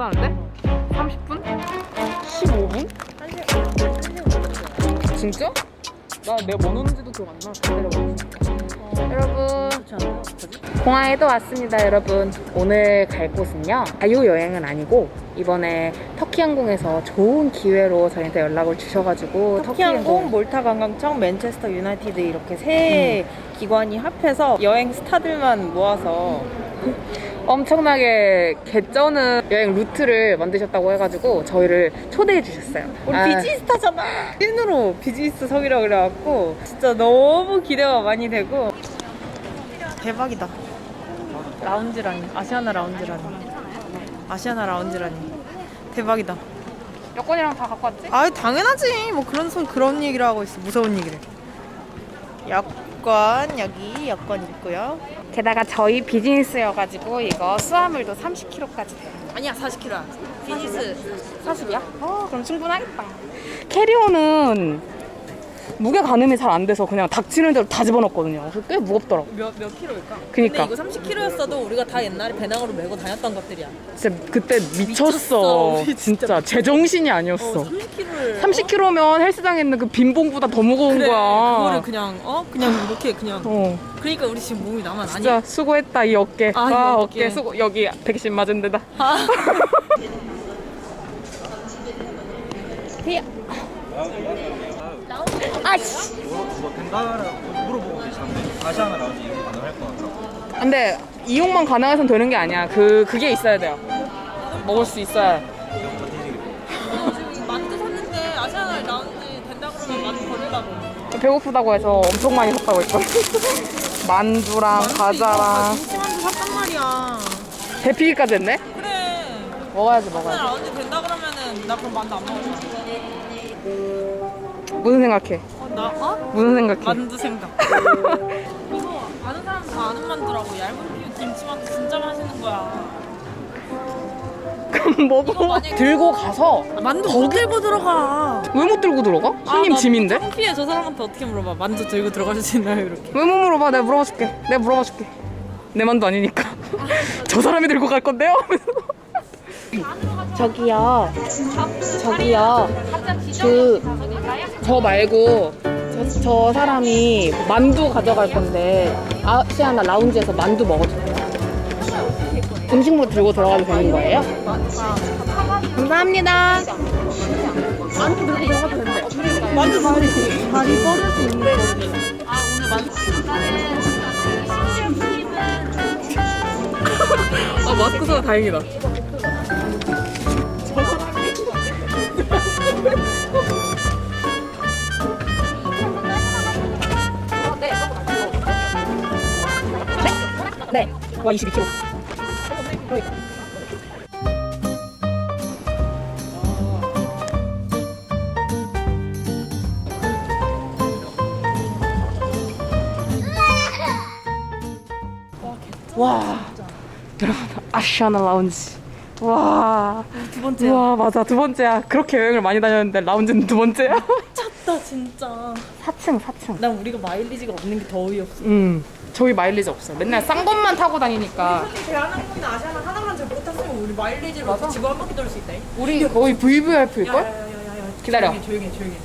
싸는데? 30분? 15분? 진짜? 나 내가 뭐 기억 안 나. 기다려봐. 여러분. 공항에도 왔습니다, 여러분. 오늘 갈 곳은요. 자유 여행은 아니고 이번에 터키 항공에서 좋은 기회로 저희한테 연락을 주셔가지고 터키 항공, 몰타 관광청, 맨체스터 유나이티드 이렇게 세 기관이 합해서 여행 스타들만 모아서 엄청나게 개쩌는 여행 루트를 만드셨다고 해가지고 저희를 초대해 주셨어요. 우리 아, 비즈니스타잖아. 찐으로 비즈니스 석이라 그래갖고 진짜 너무 기대가 많이 되고 대박이다. 라운지라니 아시아나 라운지라니 아시아나 라운지라니 대박이다. 여권이랑 다 갖고 왔지? 아 당연하지. 뭐 그런 손 그런 얘기를 하고 있어. 무서운 얘기를. 여권 여기 여권 있고요. 게다가 저희 비즈니스여가지고 이거 수화물도 30kg까지 돼요. 아니야 40kg야. 비즈니스 40이야? 어, 그럼 충분하겠다. 캐리어는 무게 가늠이 잘 안 돼서 그냥 닥치는 대로 다 집어넣었거든요. 그래서 꽤 무겁더라고. 몇 몇 킬로일까? 그니까. 근데 이거 30kg였어도 우리가 다 옛날에 배낭으로 메고 다녔던 것들이야. 진짜 그때 미쳤어. 미쳤어. 우리 진짜 진짜 제정신이 아니었어. 30kg를 30kg면 헬스장에 있는 그 빈봉보다 더 무거운 그래, 거야. 그거를 그냥 어 그냥 이렇게 그냥 어, 그러니까 우리 지금 몸이 나만 아니 진짜 수고했다 이 어깨. 아, 이와 어깨. 어깨 수고 여기 백신 맞은 데다. 아. 아씨. 뭐 된다라고 물어보고 계셨는데 다시 하나 나오지 이게 가능할 것 같더라고. 근데 이용만 가능해서는 되는 게 아니야. 그 그게 있어야 돼요. 먹을 수 있어야. 지금 만두 샀는데 아시아나 라운지 된다 그러면 만두 버리려고 배고프다고 해서 엄청 많이 샀다고 했거든. 만두랑 과자랑 김치만두 샀단 말이야 대피기까지 했네. 그래 먹어야지 아시아나 먹어야지. 라운지 된다 그러면은 나 그럼 만두 안 먹을 거야 무슨 생각해? 어, 나 어? 무슨 생각해? 만두 생각 이거 아는 사람 다 아는 만두라고 얇은 김치만두 진짜 맛있는 거야 그럼 먹어. 만약에- 들고 가서 만두 못 들고 들어가 왜 못 들고 들어가? 손님 아, 나 짐인데? 창피해 저 사람한테 어떻게 물어봐 만두 들고 들어갈 수 있나요 이렇게 왜 못 물어봐? 내가 물어봐 줄게. 내가 물어봐 줄게. 내 만두 아니니까. 저 사람이 들고 갈 건데요? 저기요. 저기요. 그 저 말고 저, 저 사람이 만두 가져갈 건데 아시아나 라운지에서 만두 먹어줄게요. 음식물 들고 들어가도 되는 거예요? 감사합니다. 만두. 만두 다리 뻗을 수 있는 거아 마스크 써서 다행이다. 와 22kg. 와. 여러분 아시아나 라운지. 와. 두 번째야 와 맞아 두 번째야. 그렇게 여행을 많이 다녔는데 라운지는 두 번째야. 나 진짜 4층 4층. 난 우리가 마일리지가 없는 게 더 어이없어 음. 저희 마일리지 없어요. 맨날 싼 것만 타고 다니니까 대한항공이나 아시아나 하나만 잘못 탔으면 우리 마일리지를 맞아. 지구 한 바퀴 돌 수 있다 우리 거의 VVIP일 걸? 야야야야야 기다려. 조용히 해, 조용히 해, 조용히 해.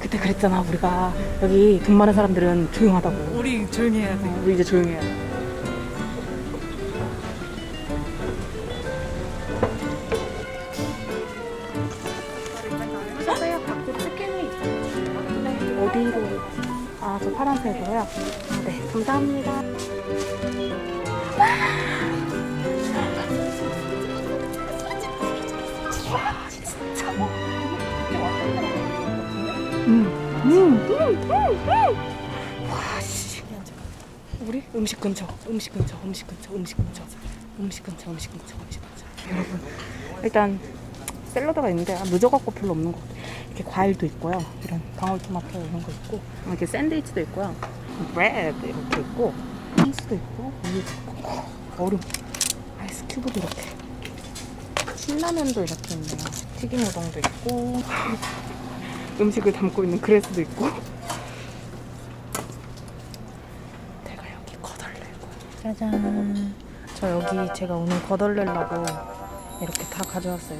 그때 그랬잖아 우리가 여기 돈 많은 사람들은 조용하다고. 우리 조용히 해야 돼 우리 이제 조용해야 돼. 파란색으로요? 네, 감사합니다. 우리 음식 근처, 음식 근처, 음식 근처, 음식 근처, 음식 근처, 음식 근처, 음식 근처. 여러분, 일단 샐러드가 있는데 아, 늦어갖고 별로 없는 것 같아요. 이렇게 과일도 있고요. 이런 방울토마토 이런 거 있고, 이렇게 샌드위치도 있고요. 브레드 이렇게 있고, 빙수도 있고, 얼음, 아이스 큐브도 이렇게. 신라면도 이렇게 있네요. 튀김 우동도 있고, 음식을 담고 있는 그레스도 있고. 짜잔. 저 여기 제가 오늘 거덜내려고 이렇게 다 가져왔어요.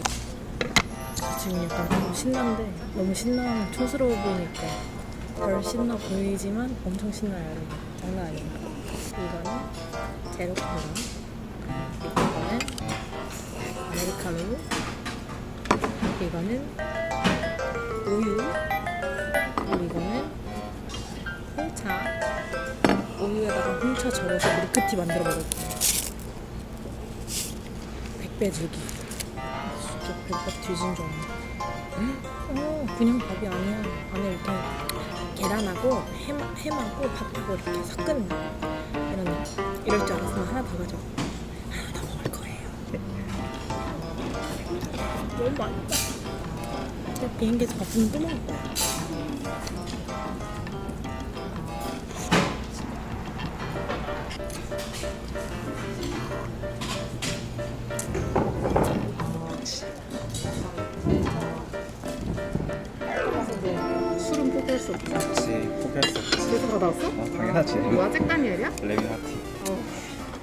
저 지금 약간 너무 신난데 너무 신나면 촌스러워 보이니까 덜 신나 보이지만 엄청 신나요, 여러분. 장난 아니에요. 이거는 제로 콜라. 이거는 아메리카노. 이거는 우유. 그리고 이거는 홍차. 우유에다가 홍차 절여서 밀크티 만들어 먹었거든요. 백배 주기. 진짜 배가 뒤진 줄 알았네. 어, 그냥 밥이 아니야. 안에 이렇게 계란하고 햄, 햄하고 밥하고 이렇게 섞은 이런 이럴 줄 알았으면 하나 더 가져. 하나 더 먹을 거예요. 너무 맛있다. 진짜 비행기에서 밥은 또 먹을 거야. 수 없지. 그치 포기할 수 없지 그래서 받아왔어? 어, 당연하지 뭐야, 잭다니엘이야? 레미나티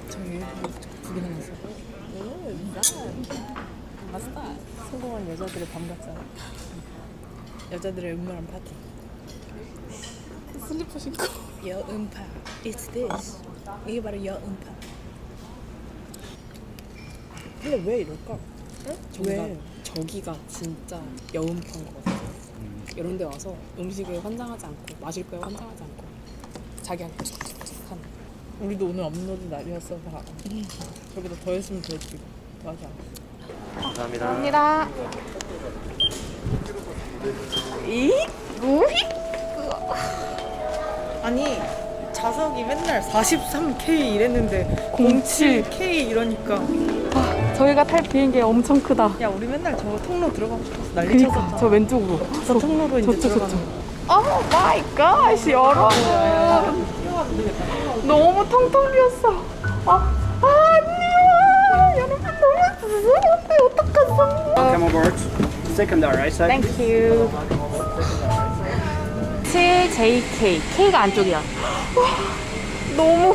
저희 두개 남았어요. 오, 맛있다. 성공한 여자들의 밤 같잖아. 여자들의 음모한 파티. 슬리퍼 신고. 여음파. It's this. 이게 바로 여음파. 근데 왜 이럴까? 저기가, 저기가 진짜 여운판 거거든. 이런 데 와서 음식을 환장하지 않고 마실 거에 환장하지 않고 자기한테 하는 우리도 오늘 업로드 날이었어. 봐. 저보다 더 했으면 더 했지. 맞아. 감사합니다. 이? 뭐이? 아니 자석이 맨날 43K 이랬는데 07. 07K 이러니까 저희가 탈 비행기 엄청 크다. 야 우리 맨날 저 통로 들어가고 싶어서 난리 그니까 쳤었잖아. 저 왼쪽으로. 저 통로로 이제 저쪽 들어가는 저쪽. 오 마이 갓 여러분. 너무 텅텅 비었어. 아, 아 안녕. 여러분 너무 무서운데 어떡하죠? Come aboard. Secondary, right side. Thank you. 7JK. K가 안쪽이야. 와, 너무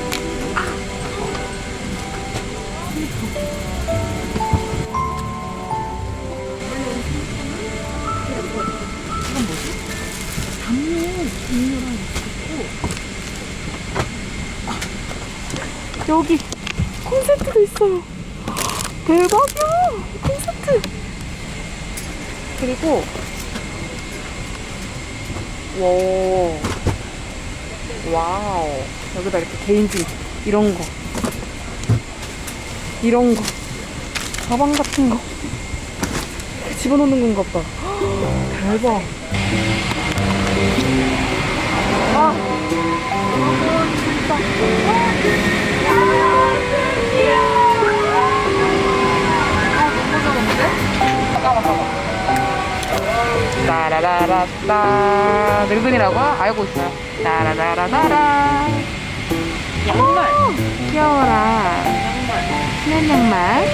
여기 콘센트도 있어요. 대박이야! 콘센트. 그리고 와 와우 여기다 이렇게 개인지 이런 거 이런 거 가방 같은 거 집어넣는 건가 봐. 대박. 아. 따라라라따. 늙은이라고 알고 있어요. 따라라라따라. 양말. 귀여워라. 신한 양말.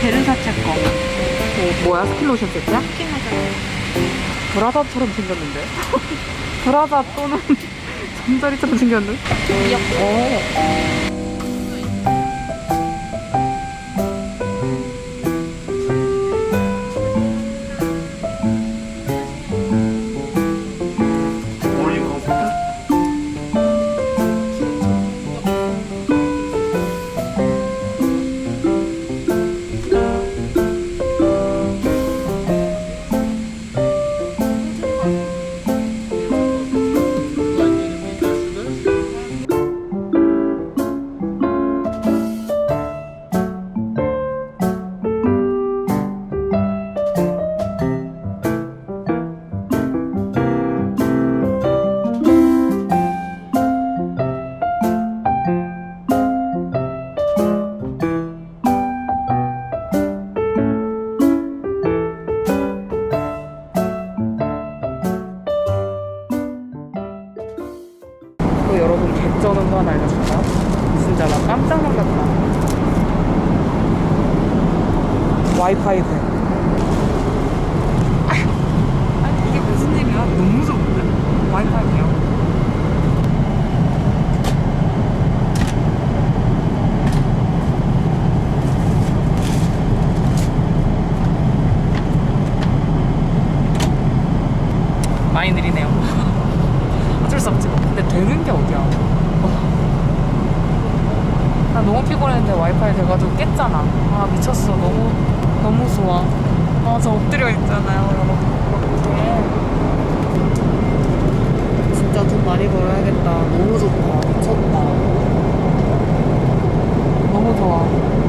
베르사체 거 어, 뭐야? 스킨로션 세트야? 스킨로션. 브라자처럼 생겼는데? 브라자 또는 잠자리처럼 생겼는데? 어. Morning 거 하나 알려줄까요? 진짜 나 깜짝 놀랐다. 와이파이 돼. 아니 이게 무슨 일이야? 너무 좋은데? 와이파이 돼요. 많이 느리네요. 어쩔 수 없지. 근데 되는 게 어디야? 어. 나 너무 피곤했는데 와이파이 돼가지고 깼잖아. 아 미쳤어. 너무 너무 좋아. 아저 엎드려 있잖아요, 여러분. 진짜 돈 많이 벌어야겠다. 너무 좋다. 미쳤다. 너무 좋아.